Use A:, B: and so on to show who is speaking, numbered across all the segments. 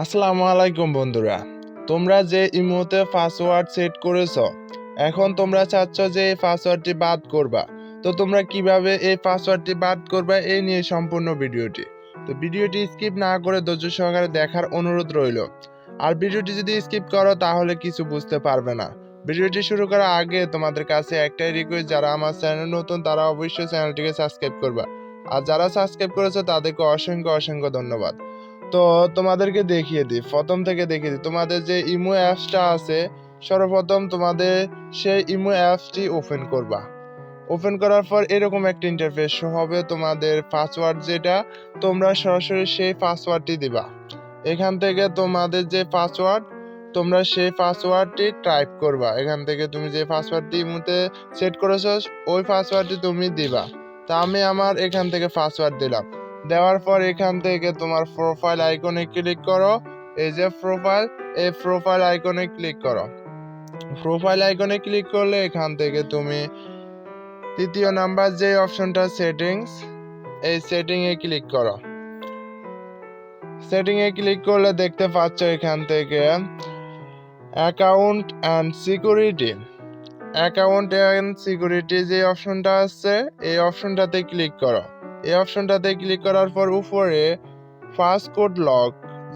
A: আসসালামু আলাইকুম বন্ধুরা। তোমরা যে ইমোতে পাসওয়ার্ড সেট করেছ, এখন তোমরা চাচ্ছ যে এই পাসওয়ার্ডটি বাদ করবা। তো তোমরা কীভাবে এই পাসওয়ার্ডটি বাদ করবা এই নিয়ে সম্পূর্ণ ভিডিওটি। তো ভিডিওটি স্কিপ না করে ধৈর্য সহকারে দেখার অনুরোধ রইল। আর ভিডিওটি যদি স্কিপ করো, তাহলে কিছু বুঝতে পারবে না। ভিডিওটি শুরু করার আগে তোমাদের কাছে একটাই রিকোয়েস্ট যারা আমার চ্যানেল নতুন, তারা অবশ্যই চ্যানেলটিকে সাবস্ক্রাইব করবা। আর যারা সাবস্ক্রাইব করেছ, তাদেরকে অসংখ্য অসংখ্য ধন্যবাদ। তো তোমাদেরকে দেখিয়ে দিই। প্রথম থেকে দেখিয়ে দিই। তোমাদের যে ইমো অ্যাপসটা আছে, সর্বপ্রথম তোমাদের সেই ইমো অ্যাপসটি ওপেন করবা। ওপেন করার পর এরকম একটা ইন্টারফেস হবে তোমাদের পাসওয়ার্ড যেটা, তোমরা সরাসরি সেই পাসওয়ার্ডটি দিবা। এখান থেকে তোমাদের যে পাসওয়ার্ড তোমরা সেই পাসওয়ার্ডটি টাইপ করবা। এখান থেকে তুমি যে পাসওয়ার্ডটি ইমোতে সেট করেছ, ওই পাসওয়ার্ডটি তুমি দিবা। তা আমি আমার এখান থেকে পাসওয়ার্ড দিলাম। দেওয়ার পর এখান থেকে তোমার প্রোফাইল আইকনে ক্লিক করো। এই যে প্রোফাইল এই প্রোফাইল আইকনে ক্লিক করো। প্রোফাইল আইকনে ক্লিক করলে এখান থেকে তুমি তৃতীয় নাম্বার যে অপশনটা সেটিংস এই সেটিং এ ক্লিক করো। সেটিং এ ক্লিক করলে দেখতে পাচ্ছ এখান থেকে account and security account and security যে অপশনটা আছে, এই অপশনটাতে ক্লিক করো। এই অপশনটাতে ক্লিক করার পর উপরে ফাস্ট কোড লক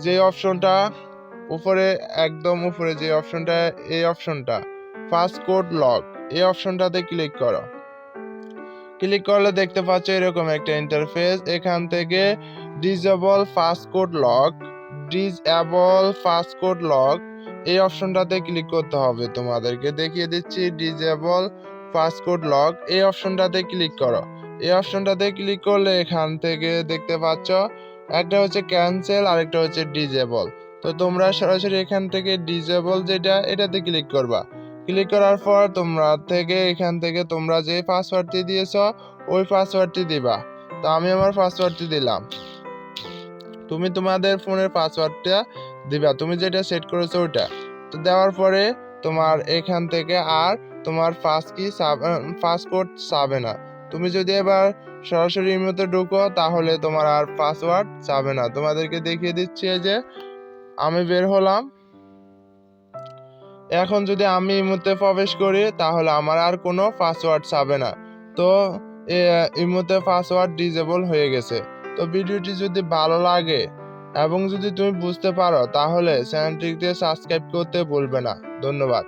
A: যে অপশনটা উপরে, একদম উপরে যে অপশনটা, এই অপশনটা ফাস্ট কোড লক এই অপশনটাতে ক্লিক করো। ক্লিক করলে দেখতে পাচ্ছ এরকম একটা ইন্টারফেস এখান থেকে disable fast code lock disable fast code lock এই অপশনটাতে ক্লিক করতে হবে তোমাদেরকে। দেখিয়ে দিচ্ছি ডিজেবল ফাস্ট কোড লক এই অপশনটাতে ক্লিক করো। এই অপশনটাতে ক্লিক করলে এখান থেকে দেখতে পাচ্ছ, একটা হচ্ছে ক্যান্সেল আর একটা হচ্ছে ডিজেবল তো তোমরা সরাসরি এখান থেকে ডিজেবল যেটা, এটাতে ক্লিক করবা। ক্লিক করার পর তোমরা থেকে, এখান থেকে তোমরা যে পাসওয়ার্ডটি দিয়েছ, ওই পাসওয়ার্ডটি দিবা। তো আমি আমার পাসওয়ার্ডটি দিলাম। তুমি তোমাদের ফোনের পাসওয়ার্ডটা দিবা। তুমি যেটা সেট করেছ ওইটা। তো দেওয়ার পরে তোমার এখান থেকে আর তোমার ফার্স্ট কি ফার্স্ট কোড চাবে না। তুমি যদি এবার সরাসরি ইমোতে ঢুকো, তাহলে তোমার আর পাসওয়ার্ড চাবে না। তোমাদেরকে দেখিয়ে দিচ্ছি যে, আমি বের হলাম। এখন যদি আমি ইমোতে প্রবেশ করি, তাহলে আমার আর কোনো পাসওয়ার্ড চাবে না। তো ইমোতে পাসওয়ার্ড ডিজেবল হয়ে গেছে। তো ভিডিওটি যদি ভালো লাগে এবং যদি তুমি বুঝতে পারো, তাহলে চ্যানেলটিকে সাবস্ক্রাইব করতে ভুলবে না। ধন্যবাদ।